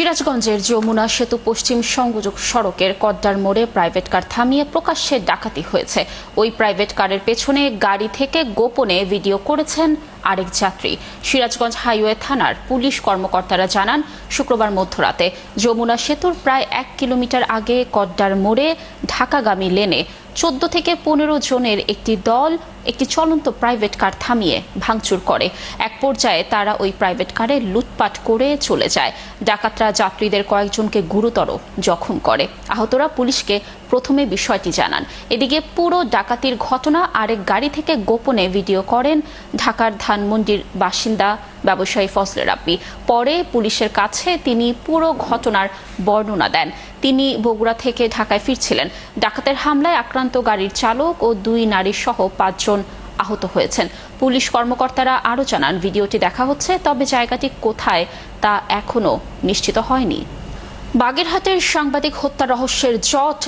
সিরাজগঞ্জের যমুনা সেতু পশ্চিম সংযোগ সড়কের কদ্দার মোড়ে প্রাইভেট কার থামিয়ে প্রকাশ্যে ডাকাতি হয়েছে। ওই প্রাইভেট কারের পেছনে গাড়ি থেকে গোপনে ভিডিও করেছেন আরেক যাত্রী। সিরাজগঞ্জ হাইওয়ে থানার পুলিশ কর্মকর্তারা জানান, শুক্রবার মধ্যরাতে যমুনা সেতুর প্রায় এক কিলোমিটার আগে কদ্দার মোড়ে ঢাকাগামী লেনে চোদ্দ থেকে পনেরো জনের একটি দল একটি চলন্ত প্রাইভেট কার থামিয়ে ভাঙচুর করে। এক পর্যায়ে তারা ওই প্রাইভেট কারে লুটপাট করে চলে যায়। ডাকাতরা যাত্রীদের কয়েকজনকে গুরুতর জখম করে। আহতরা পুলিশকে প্রথমে বিষয়টি জানান। এদিকে পুরো ডাকাতির ঘটনা আরেক গাড়ি থেকে গোপনে ভিডিও করেন ঢাকার ধানমন্ডির বাসিন্দা ব্যবসায়ী ফজলে রাব্বি পরে পুলিশের কাছে তিনি পুরো ঘটনার বর্ণনা দেন। তিনি বগুড়া থেকে ঢাকায় ফিরছিলেন। ডাকাতের হামলায় আক্রান্ত গাড়ির চালক ও দুই নারী সহ পাঁচজন আহত হয়েছেন। পুলিশ কর্মকর্তারা আরও জানান, ভিডিওটি দেখা হচ্ছে, তবে জায়গাটি কোথায় তা এখনও নিশ্চিত হয়নি। বাগেরহাটের সাংবাদিক হত্যা রহস্যের জট